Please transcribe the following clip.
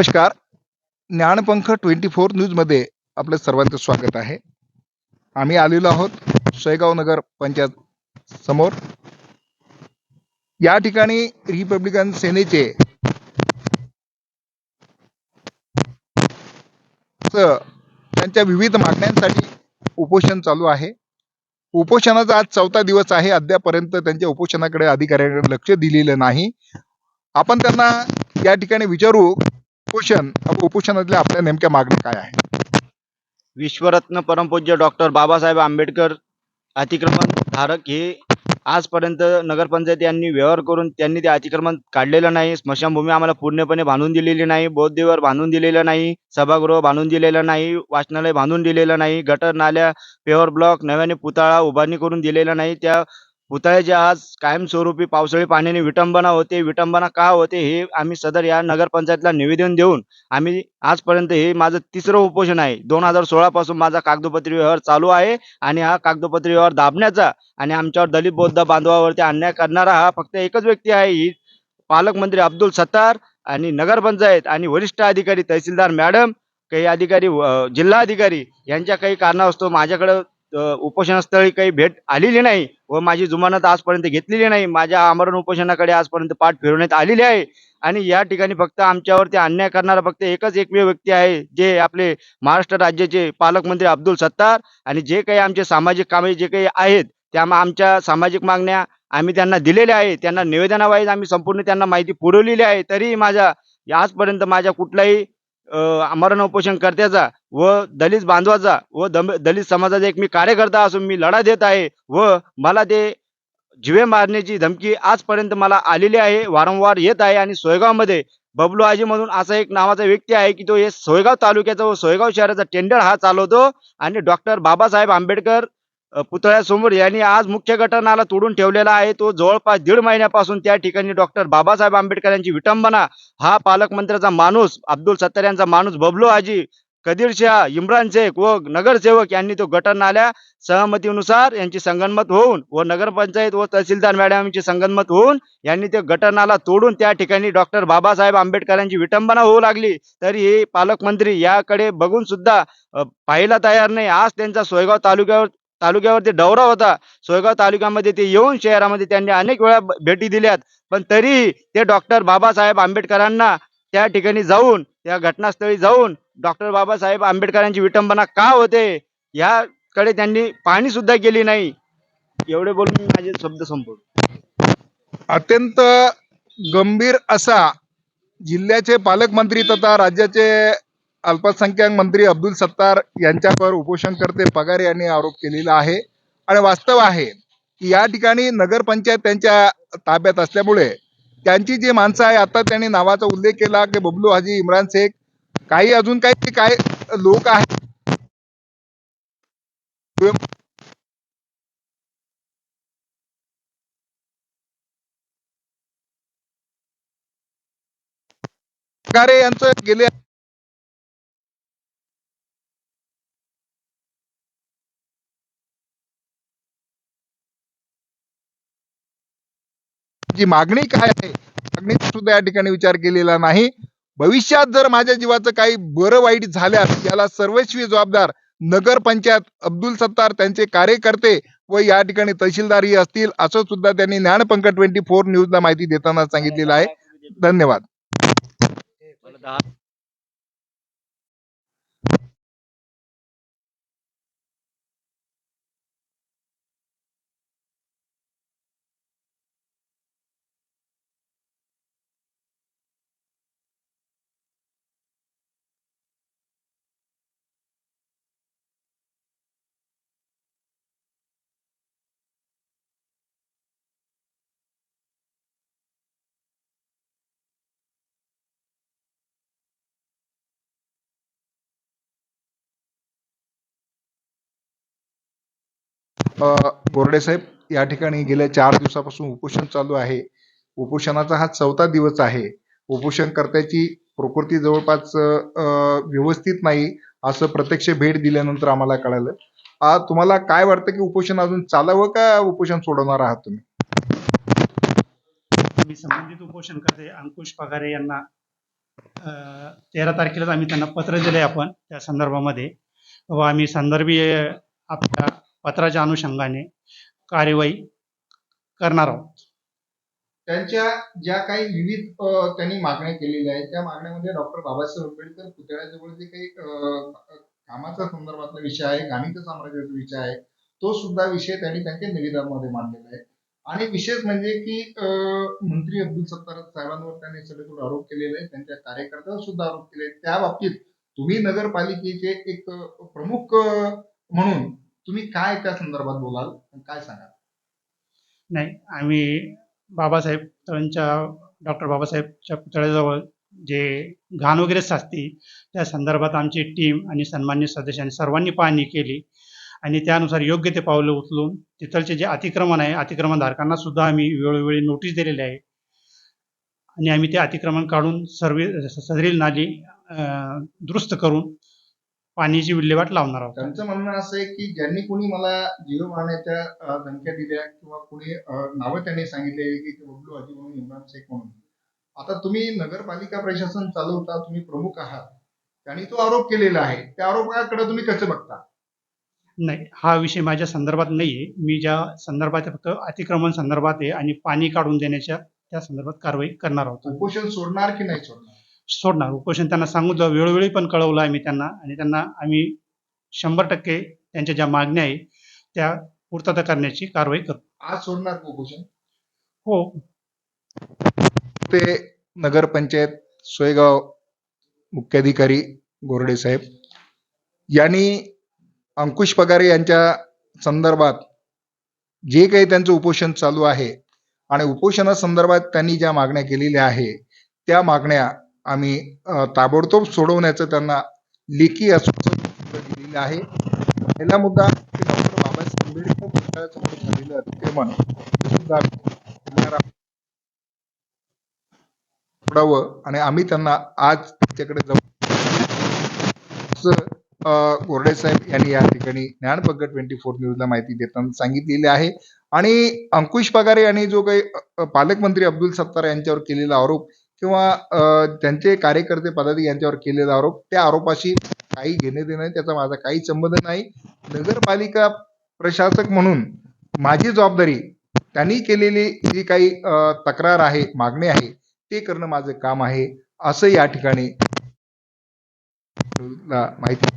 नमस्कार. ज्ञानपंख twenty four न्यूजमध्ये आपलं सर्वांचं स्वागत आहे. आम्ही आलेलो आहोत शेगाव नगर पंचायत समोर. या ठिकाणी रिपब्लिकन सेनेचे त्यांच्या विविध मागण्यांसाठी उपोषण चालू आहे. उपोषणाचा आज चौथा दिवस आहे. अद्यापर्यंत त्यांच्या उपोषणाकडे अधिकाऱ्यांकडे लक्ष दिलेलं नाही. आपण त्यांना या ठिकाणी विचारू उपोषण उपोषणातल्या आपल्या नेमक्या मागण्या काय आहे विश्वरत्न परमपूज्य डॉक्टर बाबासाहेब आंबेडकर अतिक्रमण धारक हे आजपर्यंत नगरपंचायत यांनी व्यवहार करून त्यांनी ते अतिक्रमण काढलेलं नाही. स्मशानभूमी आम्हाला पूर्णपणे बांधून दिलेली नाही. बौद्धवर बांधून दिलेलं नाही. सभागृह बांधून दिलेलं नाही. वाचनालय बांधून दिलेलं नाही. गटर नाल्या पेवर ब्लॉक नव्याने पुतळा उभारणी करून दिलेला नाही. त्या पुतळ्याचे आज कायमस्वरूपी पावसाळी पाण्याने विटंबना होते. विटंबना का होते हे आम्ही सदर या नगरपंचायतला निवेदन देऊन आम्ही आजपर्यंत हे माझं तिसरं उपोषण आहे. दोन हजार सोळापासून माझा कागदोपत्री व्यवहार चालू आहे आणि हा कागदोपत्री व्यवहार दाबण्याचा आणि आमच्यावर दलित बौद्ध बांधवावरती अन्याय करणारा हा फक्त एकच व्यक्ती आहे. ही पालकमंत्री अब्दुल सत्तार आणि नगरपंचायत आणि वरिष्ठ अधिकारी तहसीलदार मॅडम काही अधिकारी जिल्हाधिकारी जिल्हा अधिकारी यांच्या काही कारणास्तव माझ्याकडं उपोषणस्थळी काही भेट आलेली नाही व माझी जुमानत आजपर्यंत घेतलेली नाही. माझ्या आमरण उपोषणाकडे आजपर्यंत पाठ फिरवण्यात आलेली आहे. आणि या ठिकाणी फक्त आमच्यावरती अन्याय करणारा फक्त एकच एकमेव व्यक्ती आहे जे आपले महाराष्ट्र राज्याचे पालकमंत्री अब्दुल सत्तार आणि जे काही आमचे सामाजिक कामे जे काही आहेत त्या मा- आमच्या सामाजिक मागण्या आम्ही त्यांना दिलेल्या आहे त्यांना निवेदनावाईज आम्ही संपूर्ण त्यांना माहिती पुरवलेली आहे. तरी माझ्या आजपर्यंत माझ्या कुठलाही आमरण उपोषण कर्त्याचा व दलित बांधवाचा व दलित समाजाचा एक मी कार्यकर्ता असून मी लढा देत आहे व मला ते जिवे मारण्याची धमकी आजपर्यंत मला आलेली आहे वारंवार येत आहे आणि सोयगावमध्ये बबलू आजी म्हणून असा एक नावाचा व्यक्ती आहे की तो हे सोयगाव तालुक्याचा व सोयगाव शहराचा टेंडर हा चालवतो आणि डॉक्टर बाबासाहेब आंबेडकर पुतळ्यासमोर यांनी आज मुख्य गटनाला तोडून ठेवलेला आहे. तो जवळपास दीड महिन्यापासून त्या ठिकाणी डॉक्टर बाबासाहेब आंबेडकर यांची विटंबना हा पालकमंत्र्याचा माणूस अब्दुल सत्तार यांचा माणूस बबलू आजी कदीर शाह इम्रान शेख व नगरसेवक यांनी तो गटनाल्या सहमतीनुसार यांची संगनमत होऊन व नगरपंचायत व तहसीलदार मॅडम यांची संगनमत होऊन यांनी ते गटनाला तोडून त्या ठिकाणी डॉक्टर बाबासाहेब आंबेडकरांची विटंबना होऊ लागली. तरी हे पालकमंत्री याकडे बघून सुद्धा पाहायला तयार नाही. आज त्यांचा सोयगाव तालुक्यावर तालुक्यावरती दौरा होता. सोयगाव तालुक्यामध्ये ते येऊन शहरामध्ये त्यांनी अनेक वेळा भेटी दिल्यात. पण तरी ते डॉक्टर बाबासाहेब आंबेडकरांना त्या ठिकाणी जाऊन त्या घटनास्थळी जाऊन डॉक्टर बाबासाहेब आंबेडकरांची विटंबना का होते? याकडे त्यांनी पाहणी सुद्धा केली नाही. एवढे बोलून माझे शब्द संपवतो. अत्यंत गंभीर असा जिल्ह्याचे पालकमंत्री तथा राज्याचे अल्पसंख्याक मंत्री अब्दुल सत्तार यांच्यावर उपोषणकर्ते पगार यांनी आरोप केलेला आहे. आणि वास्तव आहे की या ठिकाणी नगरपंचायत त्यांच्या ताब्यात असल्यामुळे त्यांची जी माणसं आहे आता त्यांनी नावाचा उल्लेख केला की बबलू हाजी इम्रान शेख काही अजून काही काय लोक आहेत. यांचं गेले जी मागणी काय आहे मागणीचा सुद्धा या ठिकाणी विचार केलेला नाही. भविष्यात जर माझ्या जीवाचं काही बरं वाईट झाल्यास याला सर्वस्वी जबाबदार नगरपंचायत अब्दुल सत्तार त्यांचे कार्यकर्ते व या ठिकाणी तहसीलदारही असतील असं सुद्धा त्यांनी ज्ञानपंक ट्वेंटी फोर न्यूजला माहिती देताना सांगितलेलं आहे. धन्यवाद. बोर्डे साहेब या ठिकाणी गेल्या चार दिवसापासून उपोषण चालू आहे. उपोषणाचा हा चौथा दिवस आहे. उपोषणकर्त्याची प्रकृती जवळपास व्यवस्थित नाही असं प्रत्यक्ष भेट दिल्यानंतर आम्हाला कळालं. तुम्हाला काय वाटतं की उपोषण अजून चालावं का उपोषण सोडवणार आहात तुम्ही? मी संबंधित उपोषणकर्ते अंकुश पगारे यांना तेरा तारखेलाच आम्ही त्यांना पत्र दिले आपण त्या संदर्भामध्ये. व आम्ही संदर्भीय आपल्या पत्राच्या अनुषंगाने कार्यवाही करणार आहोत. त्यांच्या ज्या काही विविध त्यांनी मागण्या केलेल्या आहेत त्या मागण्यामध्ये डॉक्टर बाबासाहेब आंबेडकर पुतळ्याजवळ जे काही कामाचा संदर्भातला विषय आहे गाणीचा साम्राज्याचा विषय आहे तो सुद्धा विषय त्यांनी त्यांच्या निवेदनामध्ये मांडलेला आहे. आणि विशेष म्हणजे की मंत्री अब्दुल सत्तार साहेबांवर त्यांनी सडेतोड आरोप केलेले आहेत त्यांच्या कार्यकर्त्यावर सुद्धा आरोप केले आहेत. त्या बाबतीत तुम्ही नगरपालिकेचे एक प्रमुख म्हणून तुम्ही काय त्या संदर्भात बोलाल? काय सांगाल? नाही आम्ही बाबासाहेब त्यांच्या डॉक्टर बाबासाहेबच्या पुतळ्याजवळ जे घाण वगैरे साचते त्या संदर्भात आमची टीम आणि सन्मान्य सदस्यांनी सर्वांनी पाहणी केली. आणि त्यानुसार योग्य ते पावलं उचलून तिथलचे जे अतिक्रमण आहे अतिक्रमणधारकांना सुद्धा आम्ही वेळोवेळी नोटीस दिलेली आहे. आणि आम्ही ते अतिक्रमण काढून सर्वे सदरील नाली दुरुस्त करून पाण्याची विल्हेवाट लावणार आहोत. त्यांचं म्हणणं असं आहे की ज्यांनी कोणी मला जीव मारण्याच्या अ, धमक्या दिल्या किंवा कोणी नावं त्यांनी सांगितलेली की बबलू हाजी म्हणून इम्रान शेख म्हणून. आता तुम्ही नगरपालिका प्रशासन चालवता तुम्ही प्रमुख आहात. त्यांनी तो आरोप केलेला आहे. त्या आरोपाकडे तुम्ही कसं बघता? नाही हा विषय माझ्या संदर्भात नाही आहे मी ज्या संदर्भात फक्त अतिक्रमण संदर्भात आहे आणि पाणी काढून देण्याच्या त्या संदर्भात कारवाई करणार आहोत. उपोषण सोडणार की नाही सोडणार? सोडणार. उपोषण त्यांना सांगितलं वेळोवेळी पण कळवलं आम्ही त्यांना. आणि त्यांना आम्ही शंभर टक्के त्यांच्या ज्या मागण्या आहे त्या पूर्तता करण्याची कारवाई करू. आज सोडणार उपोषण? हो. ते नगरपंचायत सोयगाव मुख्याधिकारी गोरडे साहेब यांनी अंकुश पगारे यांच्या संदर्भात जे काही त्यांचं उपोषण चालू आहे आणि उपोषणासंदर्भात त्यांनी ज्या मागण्या केलेल्या आहे त्या मागण्या आम्ही ताबडतोब सोडवण्याचं त्यांना लेखी आश्वासन दिलेलं आहे. पहिला मुद्दा की डॉक्टर बाबासाहेब आंबेडकर पुतळ्यासमोर झालेलं अतिक्रमण सुद्धा सोडावं आणि आम्ही त्यांना आज त्याच्याकडे जाऊ. गोरडे साहेब यांनी या ठिकाणी ज्ञानपग्ग ट्वेंटी फोर न्यूजला माहिती देताना सांगितलेली आहे. आणि अंकुश पगारे यांनी जो काही पालकमंत्री अब्दुल सत्तार यांच्यावर केलेला आरोप किंवा त्यांचे कार्यकर्ते पदाधिकारी यांच्यावर केलेला आरोप त्या आरोपाशी काही घेणे देणे त्याचा माझा काही संबंध नाही. नगरपालिका प्रशासक म्हणून माझी जबाबदारी त्यांनी केलेली जी काही तक्रार आहे मागणी आहे ते करणं माझं काम आहे असं या ठिकाणी माहिती